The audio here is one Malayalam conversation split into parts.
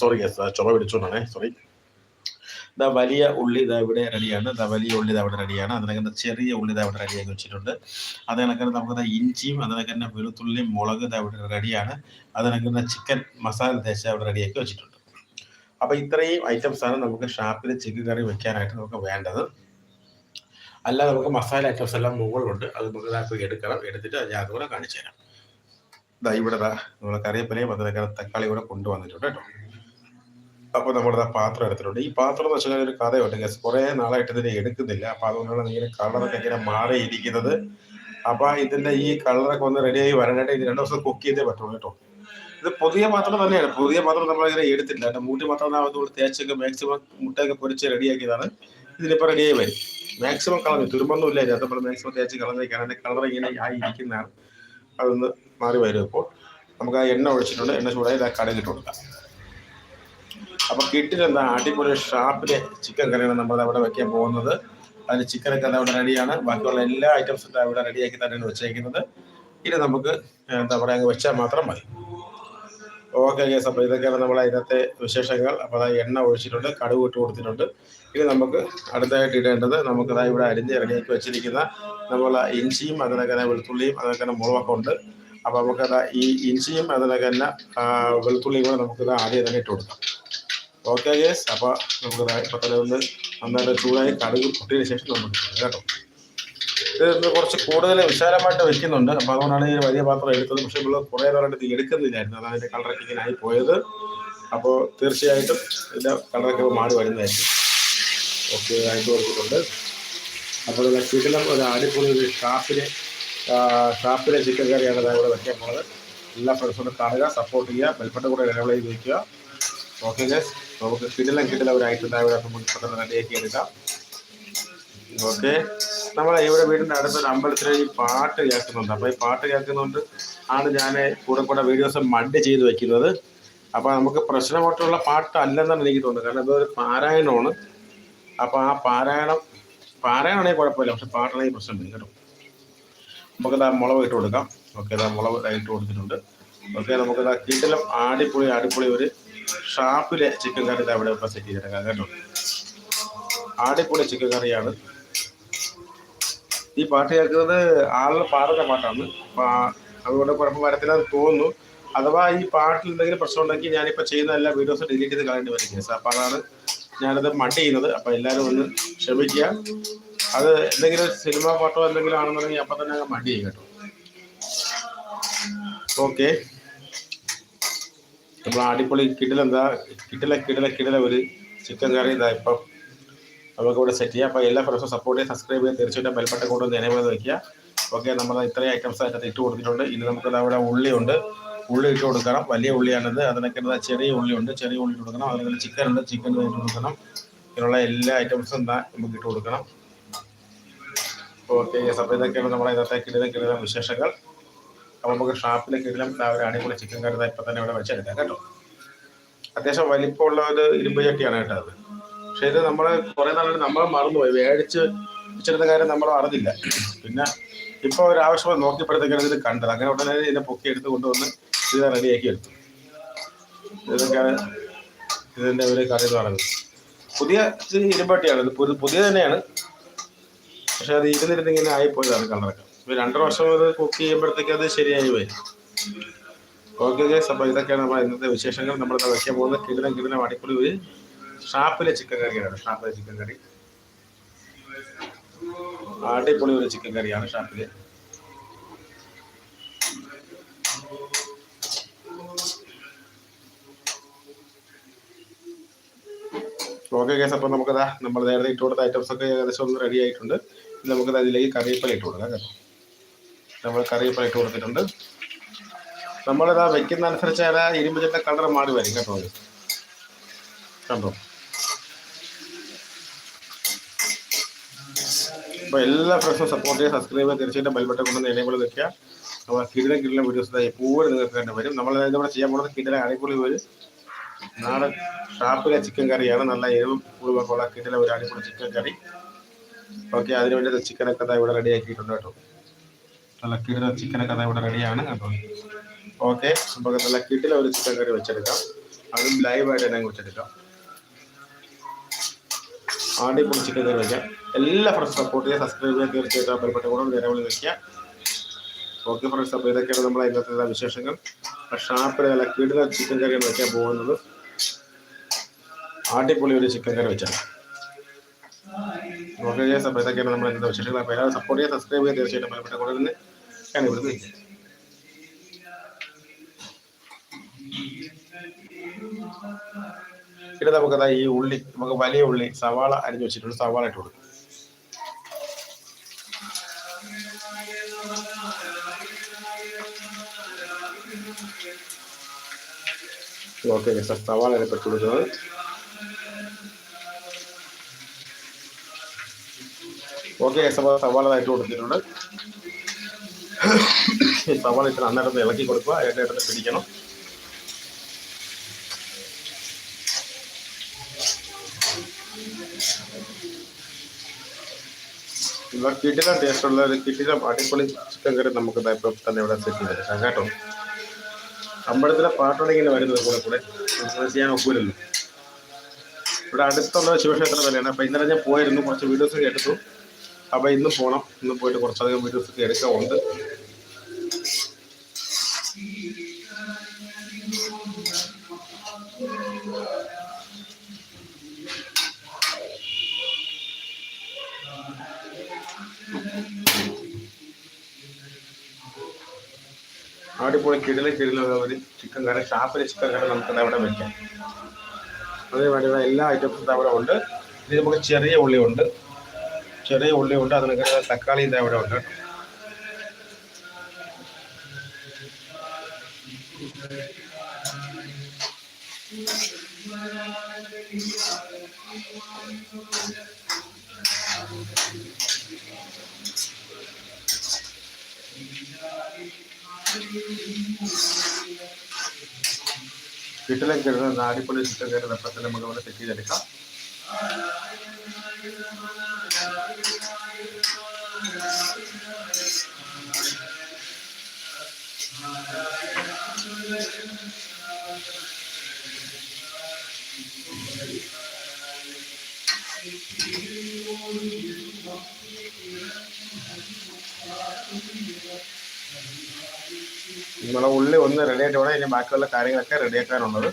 സോറി യെസ് ചുമ സോറി ഇതാ വലിയ ഉള്ളി ഇതാ ഇവിടെ റെഡിയാണ്. ഇതാ വലിയ ഉള്ളി ഇതാ ഇവിടെ റെഡിയാണ്. അതിനകത്ത് ചെറിയ ഉള്ളി ഇതാ ഇവിടെ റെഡിയാക്കി വെച്ചിട്ടുണ്ട്. അതിനൊക്കെ നമുക്ക് ഇഞ്ചിയും അതിനൊക്കെ തന്നെ വെളുത്തുള്ളിയും മുളക് ഇതാ ഇവിടെ റെഡിയാണ്. അതിനൊക്കെ ചിക്കൻ മസാല ദേശ ഇവിടെ റെഡിയാക്കി വെച്ചിട്ടുണ്ട്. അപ്പോൾ ഇത്രയും ഐറ്റംസ് ആണ് നമുക്ക് ഷാപ്പിൽ ചിക്കൻ കറി വെക്കാനായിട്ട് നമുക്ക് വേണ്ടത്. അല്ല നമുക്ക് മസാല ഐറ്റംസ് എല്ലാം മുകളിലുണ്ട്. അത് നമുക്ക് എടുക്കണം. എടുത്തിട്ട് അത് ഞാൻ അതുകൂടെ കാണിച്ചു തരാം ഇതാ ഇവിടെ നമ്മൾ നമ്മളെ കറിവേപ്പിലയും അതിനൊക്കെ തക്കാളി കൂടെ കൊണ്ടുവന്നിട്ടുണ്ട് കേട്ടോ. അപ്പോൾ നമ്മുടെ പാത്രം എടുത്തിട്ടുണ്ട്. ഈ പാത്രം എന്ന് വെച്ചാൽ ഒരു കഥയുണ്ട് ഗസ് കുറേ നാളായിട്ട് ഇതിനെ എടുക്കുന്നില്ല. അപ്പൊ അതുകൊണ്ടാണ് ഇങ്ങനെ കളറൊക്കെ ഇങ്ങനെ മാറിയിരിക്കുന്നത്. അപ്പൊ ഇതിന്റെ ഈ കളറൊക്കെ ഒന്ന് റെഡിയായി വരാനായിട്ട് ഇത് രണ്ടു ദിവസം കുക്ക് ചെയ്തേ പറ്റുള്ളൂ കേട്ടോ. ഇത് പുതിയ പാത്രം തന്നെയാണ്. പുതിയ പാത്രം നമ്മളിങ്ങനെ എടുത്തില്ല കേട്ടോ മൂട്ടി പാത്രം അതുകൊണ്ട് തേച്ചൊക്കെ മാക്സിമം മുട്ടയൊക്കെ പൊരിച്ച് റെഡിയാക്കിയതാണ് ഇതിനിപ്പോൾ റെഡിയായി വരും. മാക്സിമം കളഞ്ഞു തുരുമ്പൊന്നുമില്ല നമ്മൾ മാക്സിമം തേച്ച് കളഞ്ഞേക്കാണ് അതിന്റെ കളർ ഇങ്ങനെ ആയി ഇരിക്കുന്നതാണ്. അതൊന്ന് മാറി വരും ഇപ്പോൾ നമുക്ക് ആ എണ്ണ ഒഴിച്ചിട്ടുണ്ട് എണ്ണ ചൂടായി ആ കടയിലിട്ട് കൊടുക്കാം. അപ്പൊ കിട്ടിൽ എന്താ? അടിപൊളി ഷാപ്പിലെ ചിക്കൻ കറിയാണ് നമ്മൾ അവിടെ വെക്കാൻ പോകുന്നത്. അതിന് ചിക്കനൊക്കെ അവിടെ റെഡിയാണ് ബാക്കിയുള്ള എല്ലാ ഐറ്റംസും അവിടെ റെഡിയാക്കി തന്നെയാണ് വെച്ചേക്കുന്നത്. ഇനി നമുക്ക് എന്താ പറയുക അങ്ങ് വെച്ചാൽ മാത്രം മതി. ഓക്കെ കേസ് അപ്പോൾ ഇതൊക്കെയാണ് നമ്മൾ അതിനകത്തെ വിശേഷങ്ങൾ. അപ്പോൾ അതായത് എണ്ണ ഒഴിച്ചിട്ടുണ്ട് കടുവ് ഇട്ട് കൊടുത്തിട്ടുണ്ട്. ഇനി നമുക്ക് അടുത്തായിട്ട് ഇടേണ്ടത് നമുക്ക് അതായത് ഇവിടെ അരിഞ്ഞ് റെഡിയാക്കി വെച്ചിരിക്കുന്ന നമ്മളെ ഇഞ്ചിയും അതിനൊക്കെ വെളുത്തുള്ളിയും അതൊക്കെ മുളകൊക്കെ ഉണ്ട്. അപ്പോൾ നമുക്ക് ഈ ഇഞ്ചിയും അതിനൊക്കെ തന്നെ വെളുത്തുള്ളിയും കൂടെ നമുക്ക് ആദ്യം തന്നെ ഇട്ട് കൊടുക്കാം. ഓക്കെ ഗേസ് അപ്പോൾ നമുക്ക് ഇപ്പോൾ തന്നെ ഒന്ന് നന്നായിട്ട് ചൂടായി കടുക് പൊട്ടിയതിന് ശേഷം നമുക്ക് കേട്ടോ. ഇത് കുറച്ച് കൂടുതൽ വിശാലമായിട്ട് വെക്കുന്നുണ്ട്. അപ്പോൾ അതുകൊണ്ടാണ് ഈ വലിയ പാത്രം എടുത്തത്. പക്ഷേ നമ്മൾ കുറേ നേരമായിട്ട് ഇത് എടുക്കുന്നില്ലായിരുന്നു. അതാണ് അതിന്റെ കളറൊക്കെ ഇങ്ങനെ ആയി പോയത്. അപ്പോൾ തീർച്ചയായിട്ടും ഇതിന്റെ കളറൊക്കെ മാറി വരുന്നതായിരിക്കും. ഓക്കെ ആയിട്ട് കൊടുത്തിട്ടുണ്ട്. അപ്പോൾ കിടിലം ഒരു അടിപൊളി ഒരു ഷാപ്പിലെ ഷാപ്പിലെ ചിക്കൻ കറിയാണ് ഇവിടെ വെക്കാൻ പോകുന്നത് എല്ലാ ഫ്രണ്ട്സും കാണുക സപ്പോർട്ട് ചെയ്യുക ബെൽപ്പട്ട കൂടെ ഇടവേള ചെയ്ത് വയ്ക്കുക ഓക്കെ ഗസ് നമുക്ക് കിടിലം കിടിലം ഒരു ഐറ്റം ഇവിടെ പെട്ടെന്ന് റെഡിയാക്കി എടുക്കാം. ഓക്കെ നമ്മളെ ഇവിടെ വീടിന്റെ അടുത്തൊരു അമ്പലത്തിൽ ഈ പാട്ട് കേൾക്കുന്നുണ്ട്. അപ്പോൾ ഈ പാട്ട് കേൾക്കുന്നതുകൊണ്ട് ആണ് ഞാൻ കൂടെ കൂടെ വീഡിയോസ് മഡ് ചെയ്ത് വെക്കുന്നത്. അപ്പോൾ നമുക്ക് പ്രശ്നമായിട്ടുള്ള പാട്ട് അല്ലെന്നാണ് എനിക്ക് തോന്നുന്നത്. കാരണം ഇതൊരു പാരായണമാണ്. അപ്പോൾ ആ പാരായണം പാരായണമാണെങ്കിൽ കുഴപ്പമില്ല. പക്ഷെ പാട്ടാണെങ്കിൽ പ്രശ്നമില്ല. കേട്ടോ. നമുക്കത് മുളക് ഇട്ട് കൊടുക്കാം. ഓക്കെ ഇതാ മുളക് ഇട്ട് കൊടുത്തിട്ടുണ്ട്. ഓക്കെ നമുക്കത് കിടിലം ആടിപ്പൊളി ആടിപ്പൊളി ഒരു ഷാപ്പിലെ ചിക്കൻ കറി ഇതാ ഇവിടെ ഇപ്പം സെറ്റ് ചെയ്തിട്ടുണ്ട് കേട്ടോ. ആടിപ്പൊളി ചിക്കൻ കറിയാണ് ഈ പാട്ട് കേൾക്കുന്നത് ആളുടെ പാടുന്ന പാട്ടാണ്. അതുകൊണ്ട് കുഴപ്പം വരത്തില്ലെന്ന് തോന്നുന്നു. അഥവാ ഈ പാട്ടിൽ എന്തെങ്കിലും പ്രശ്നം ഉണ്ടെങ്കിൽ ഞാനിപ്പോൾ ചെയ്യുന്ന എല്ലാ വീഡിയോസും ഡിലീറ്റ് ചെയ്ത് കളയേണ്ടി വരും. കേസ് അപ്പം അതാണ് ഞാനത് മട്ട് ചെയ്യുന്നത്. അപ്പം എല്ലാവരും ഒന്ന് ക്ഷമിക്കുക. അത് എന്തെങ്കിലും സിനിമ പാട്ടോ എന്തെങ്കിലും ആണെന്നുണ്ടെങ്കിൽ അപ്പൊ തന്നെ മടി കേട്ടോ. ഓക്കെ. നമ്മൾ അടിപൊളി കിടിലെന്താ കിടില കിടില കിടില ഒരു ചിക്കൻ കറി ഇതാ ഇപ്പം നമുക്ക് ഇവിടെ സെറ്റ് ചെയ്യാം. അപ്പോൾ എല്ലാ ഫ്രണ്ട്സും സപ്പോർട്ട് ചെയ്യുക സബ്സ്ക്രൈബ് ചെയ്യുക തീർച്ചയായിട്ടും ബെൽപ്പെട്ട കൊണ്ടുവന്ന് എനേബിൾ വയ്ക്കുക ഓക്കെ നമ്മൾ ഇത്രയും ഐറ്റംസ് അതിനകത്ത് ഇട്ട് കൊടുത്തിട്ടുണ്ട്. ഇനി നമുക്ക് അവിടെ ഉള്ളിയുണ്ട് ഉള്ളി ഇട്ട് കൊടുക്കണം. വലിയ ഉള്ളിയാണിത്. അതിനൊക്കെ ചെറിയ ഉള്ളിയുണ്ട് ചെറിയ ഉള്ളി ഇട്ട് കൊടുക്കണം. അതിനുള്ള ചിക്കൻ ഉണ്ട്. ചിക്കൻ ഇട്ട് കൊടുക്കണം. ഇങ്ങനെയുള്ള എല്ലാ ഐറ്റംസും നമുക്ക് ഇട്ട് കൊടുക്കണം. ഓക്കെ അപ്പോൾ ഇതൊക്കെയാണ് നമ്മുടെ ഇന്നത്തെ കിടിലം കിടിലം വിശേഷങ്ങൾ. അപ്പോൾ നമുക്ക് ഷാപ്പിലെ കിടിലം ഒരു അടിപൊളി ചിക്കൻ കറി ഇപ്പം തന്നെ ഇവിടെ വെച്ചെടുക്കാം കേട്ടോ. അത്യാവശ്യം വലിപ്പമുള്ള ഒരു ഇരുമ്പ് ചട്ടിയാണ് കേട്ടോ അത്. പക്ഷെ ഇത് നമ്മൾ കുറേ നാളുകൾ നമ്മൾ മറന്നുപോയി. മേടിച്ച് വെച്ചിരുന്ന കാര്യം നമ്മൾ അറിഞ്ഞില്ല. പിന്നെ ഇപ്പോൾ ഒരു ആവശ്യം നോക്കിയപ്പോഴത്തേക്കാണ് ഇത് കണ്ടത്. അങ്ങനെ ഉടനെ ഇതിനെ പൊക്കി എടുത്ത് കൊണ്ടുവന്ന് ഇത് റെഡിയാക്കി എടുത്തു. ഇതൊക്കെയാണ് ഇതിന്റെ ഒരു കറി എന്ന് പറയുന്നത്. പുതിയ ഇരുമ്പട്ടിയാണ് ഇത് പുതിയ തന്നെയാണ്. പക്ഷെ അത് ഇരുന്നിരുന്ന് ഇങ്ങനെ ആയിപ്പോയതാണ് കളറൊക്കെ രണ്ടര വർഷം അത് കുക്ക് ചെയ്യുമ്പോഴത്തേക്ക് അത് ശരിയായി പോയി. ഓക്കെ ഗേസ് അപ്പോൾ ഇതൊക്കെയാണ് നമ്മൾ ഇന്നത്തെ വിശേഷങ്ങൾ. നമ്മൾ വയ്ക്കാൻ പോകുന്നത് കിടിലം കിടിലം അടിപൊളി ഒരു ഷാപ്പിലെ ചിക്കൻ കറിയാണ്. ഷാപ്പിലെ ചിക്കൻ കറി. അടിപൊളി ഒരു ചിക്കൻ കറിയാണ് ഷാപ്പിലെ. ഓക്കെ കേസ് അപ്പൊ നമുക്കതാ നമ്മൾ നേരത്തെ ഇട്ട് കൊടുത്ത ഐറ്റംസ് ഒക്കെ ഏകദേശം ഒന്ന് റെഡി ആയിട്ടുണ്ട്. നമുക്കത് അതിലേക്ക് കറിവേപ്പില ഇട്ട് കൊടുക്കാം കേട്ടോ. നമ്മൾ കറിവേപ്പില ഇട്ട് കൊടുത്തിട്ടുണ്ട്. നമ്മളിതാ വെക്കുന്ന അനുസരിച്ച് ആ ഇരുമ്പ് കളർ മാറി വരും കേട്ടോ കണ്ടോ? അപ്പോൾ എല്ലാ ഫ്രണ്ട്സും സപ്പോർട്ട് ചെയ്യുക സബ്സ്ക്രൈബ് ചെയ്യുക തീർച്ചയായിട്ടും ബെൽബട്ടൺ കൊണ്ടുവന്ന് എനേബിൾ വെക്കുക. നമ്മൾ കിടിലം കിടിലം വീഡിയോസ് എപ്പോഴും നിങ്ങൾക്ക് തന്നെ വരും. നമ്മൾ ഇവിടെ ചെയ്യാൻ പോകുന്നത് കിടിലം അടിപൊളി ഒരു നാടൻ ഷാപ്പിലെ ചിക്കൻ കറിയാണ് നല്ല എരിവും ഉള്ള കിടിലം ഒരു അടിപൊളി ചിക്കൻ കറി ഓക്കെ അതിന് വേണ്ടി ചിക്കനൊക്കെ അതാ ഇവിടെ റെഡി ആക്കിയിട്ടുണ്ട് കേട്ടോ. കിടിലം ചിക്കനൊക്കെ അതാ ഇവിടെ റെഡിയാണ് കേട്ടോ. ഓക്കെ നമുക്ക് നല്ല ഒരു ചിക്കൻ കറി വെച്ചെടുക്കാം. അതും ലൈവായിട്ട് തന്നെ കുറിച്ചെടുക്കാം. പൊടി ചിക്കൻ കറി വയ്ക്കാം എല്ലാ ഫ്രണ്ട്സ് സപ്പോർട്ട് ചെയ്യുക സബ്സ്ക്രൈബ് ചെയ്യുക തീർച്ചയായിട്ടും അപ്പൽപ്പെട്ട കൂടെ നിലവിളി വയ്ക്കുക ഓക്കെ ഫ്രണ്ട്സ് അപ്പോൾ ഇതൊക്കെയാണ് നമ്മൾ ഇന്നത്തെ വിശേഷങ്ങൾ. ഷാപ്പിൽ കിടുന്ന ചിക്കൻ കറിയാണ് വയ്ക്കാൻ പോകുന്നത്. ആട്ടിപ്പൊളി ഒരു ചിക്കൻ കറി വെച്ചാണ്. ഓക്കെ അപ്പോൾ ഇതൊക്കെയാണ് നമ്മൾ ഇന്നത്തെ സപ്പോർട്ട് ചെയ്യുക സബ്സ്ക്രൈബ് ചെയ്യുക തീർച്ചയായിട്ടും അപ്പൽപ്പെട്ട കൂടെ നിന്ന് ഞാൻ ഇവിടുന്ന് പിന്നെ നമുക്കതാ ഈ ഉള്ളി നമുക്ക് വലിയ ഉള്ളി സവാള അരിഞ്ഞു വെച്ചിട്ടുണ്ട് സവാള ഇട്ട് കൊടുക്കും. ഓക്കെ സവാള ഇട്ട് കൊടുക്കുന്നത്. ഓക്കെ സവാള ഇട്ട് കൊടുത്തിട്ടുണ്ട്. സവാള ഇട്ട് നന്നായിട്ട് ഇളക്കി കൊടുക്കുക അതിനായിട്ട് പിടിക്കണം. ഇവിടെ ടേസ്റ്റ് ടേസ്റ്റുള്ള ഒരു കിട്ടില അടിപൊളി ചിക്കൻ കറി നമുക്ക് തന്നെ ഇവിടെ സെറ്റ് ചെയ്തെടുക്കാം കേട്ടോ. അമ്പലത്തിലെ പാട്ടുകളിങ്ങനെ വരുന്നത് കൂടെ കൂടെ ചെയ്യാൻ ഒക്കൂലല്ലോ. ഇവിടെ അടുത്തുള്ള ശിവക്ഷേത്രം തന്നെയാണ് അപ്പം ഇന്നലെ ഞാൻ പോയിരുന്നു കുറച്ച് വീഡിയോസ് എടുത്തു. അപ്പം ഇന്ന് പോകണം ഇന്ന് പോയിട്ട് കുറച്ചധികം വീഡിയോസ് എടുക്കാറുണ്ട് അടിപൊളി കിടില കിടലും ഒരു ചിക്കൻ കറി ഷാപ്പിലെ ചിക്കൻ കറി നമുക്ക് അവിടെ വെക്കാം. അതേപോലെ എല്ലാ ഐറ്റംസും അവിടെ ഉണ്ട്. ഇത് നമുക്ക് ചെറിയ ഉള്ളി ഉണ്ട്. ചെറിയ ഉള്ളി ഉണ്ട് അതിനൊക്കെ തക്കാളി ഇത് അവിടെ ഉണ്ട്. വീട്ടിലേക്ക് കരുതുന്ന നാടിപ്പൊളി ചിക്കൻ കയറുന്ന അപ്പം നമുക്ക് അവിടെ സെറ്റ് നമ്മളെ ഉള്ളി ഒന്ന് റെഡി ആയിട്ട് വേണം. ഇനി ബാക്കിയുള്ള കാര്യങ്ങളൊക്കെ റെഡി ആക്കാനുള്ളത്.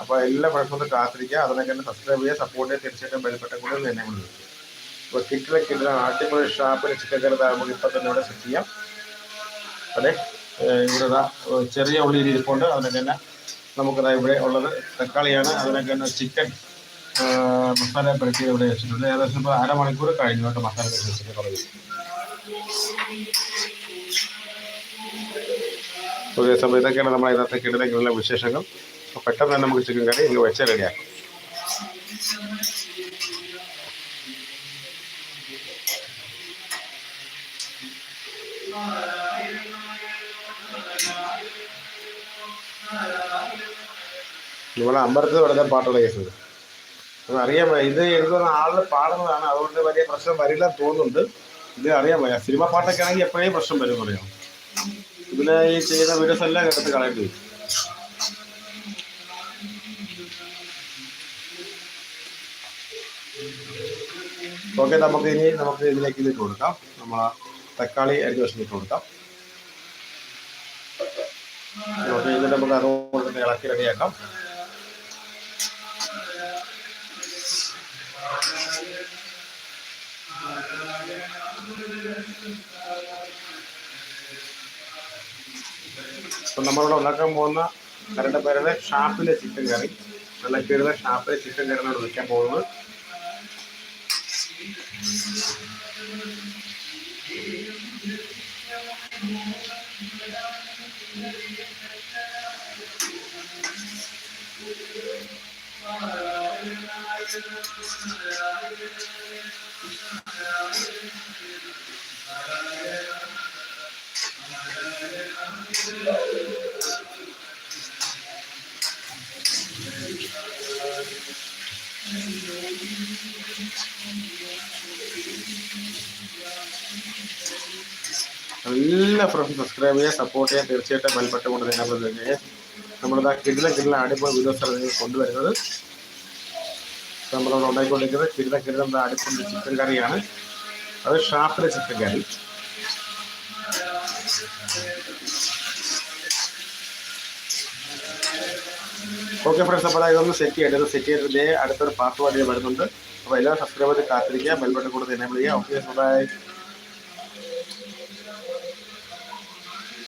അപ്പോൾ എല്ലാ ഫ്രണ്ട്സും കാത്തിരിക്കുക. അതിനൊക്കെ തന്നെ സബ്സ്ക്രൈബ് ചെയ്യുക. സപ്പോർട്ട് ചെയ്യുക. തീർച്ചയായിട്ടും ബെൽപ്പെട്ട കൂടെ തന്നെ വിളിക്കും അപ്പോൾ കിറ്റിലെ കിറ്റിലെ ആട്ടിപ്പൊളി ഷാപ്പിൽ ചിക്കൻ കറി നമുക്ക് ഇപ്പം തന്നെ ഇവിടെ സെറ്റ് ചെയ്യാം. അതെ. ഇവിടെ ചെറിയ ഉള്ളി ഇരിപ്പുണ്ട്. അതിനൊക്കെ തന്നെ നമുക്കതാ ഇവിടെ ഉള്ളത് തക്കാളിയാണ്. അതിനൊക്കെ തന്നെ ചിക്കൻ മസാല പെരട്ടി ഇവിടെ വെച്ചിട്ടുണ്ട്. ഏകദേശം ഇപ്പോൾ അരമണിക്കൂർ കഴിഞ്ഞു കേട്ടോ മസാല പെരട്ടി വെച്ചിട്ട് പറയും ഓക്കെ സമയം ഇതൊക്കെയാണ് നമ്മൾ ഇന്നത്തെ കിടലേക്കുള്ള വിശേഷങ്ങൾ. അപ്പോൾ പെട്ടെന്ന് തന്നെ നമുക്ക് ചിക്കൻ കറി ഇങ്ങ് വെച്ച് റെഡിയാക്കാം. നമ്മളെ അമ്പലത്തിൽ വരുന്ന പാട്ടുള്ള കേസ് അറിയാൻ ഇത് എഴുതുന്ന ആൾ പാടുന്നതാണ്. അതുകൊണ്ട് വലിയ പ്രശ്നം വരില്ല തോന്നുന്നുണ്ട്. ഇത് അറിയാൻ വയ്യ. സിനിമ പാട്ടൊക്കെ ആണെങ്കിൽ എപ്പോഴേ പ്രശ്നം വരും പറയാം ഇതിലെ ഈ ചെയ്യുന്ന വീഡിയോസ് എല്ലാം എടുത്ത് കളയേണ്ടി വരും. ഓക്കെ നമുക്ക് ഇനി നമുക്ക് ഇതിലേക്ക് ഇതിട്ട് കൊടുക്കാം. നമ്മൾ തക്കാളി അരിഞ്ഞ് വശം കൊടുക്കാം. ഓക്കെ ഇതിന്റെ നമുക്ക് അതുകൊണ്ട് ഇളക്കി റെഡിയാക്കാം. അപ്പം നമ്മളിവിടെ ഉണ്ടാക്കാൻ പോകുന്ന കറിയുടെ പേരാണ് ഷാപ്പിലെ ചിക്കൻ കറി. കീറുന്ന ഷാപ്പിലെ ചിക്കൻ കറിനാണ് വയ്ക്കാൻ പോകുന്നത്. എല്ലാ ഫ്രണ്ട്സും സബ്സ്ക്രൈബ് ചെയ്യുക സപ്പോർട്ട് ചെയ്യുക തീർച്ചയായിട്ടും ബെൽബട്ടൺ കൊണ്ട് തന്നെ. നമ്മളിതാ കിടില കിടില അടിപൊളി വീഡിയോസാണ് നിങ്ങൾ കൊണ്ടുവരുന്നത്. നമ്മളിവിടെ ഉണ്ടാക്കിക്കൊണ്ടിരിക്കുന്നത്. കിടില കിടില നമ്മുടെ അടുപ്പിന്റെ ചിക്കൻ കറിയാണ്. അത് ഷാപ്പിലെ ചിക്കൻ കറി. ഓക്കെ ഫ്രണ്ട്സ് അപ്പോൾ ഇതൊന്ന് സെറ്റ് ചെയ്യേണ്ടത് സെറ്റ് ചെയ്തിട്ട് അടുത്തൊരു വഴി വരുന്നുണ്ട്. അപ്പോൾ എല്ലാ സബ്സ്ക്രൈബേഴ്സ് കാത്തിരിക്കുക. ബെൽബട്ടൺ കൂടെ എനേബിൾ ചെയ്യുക. Okay bye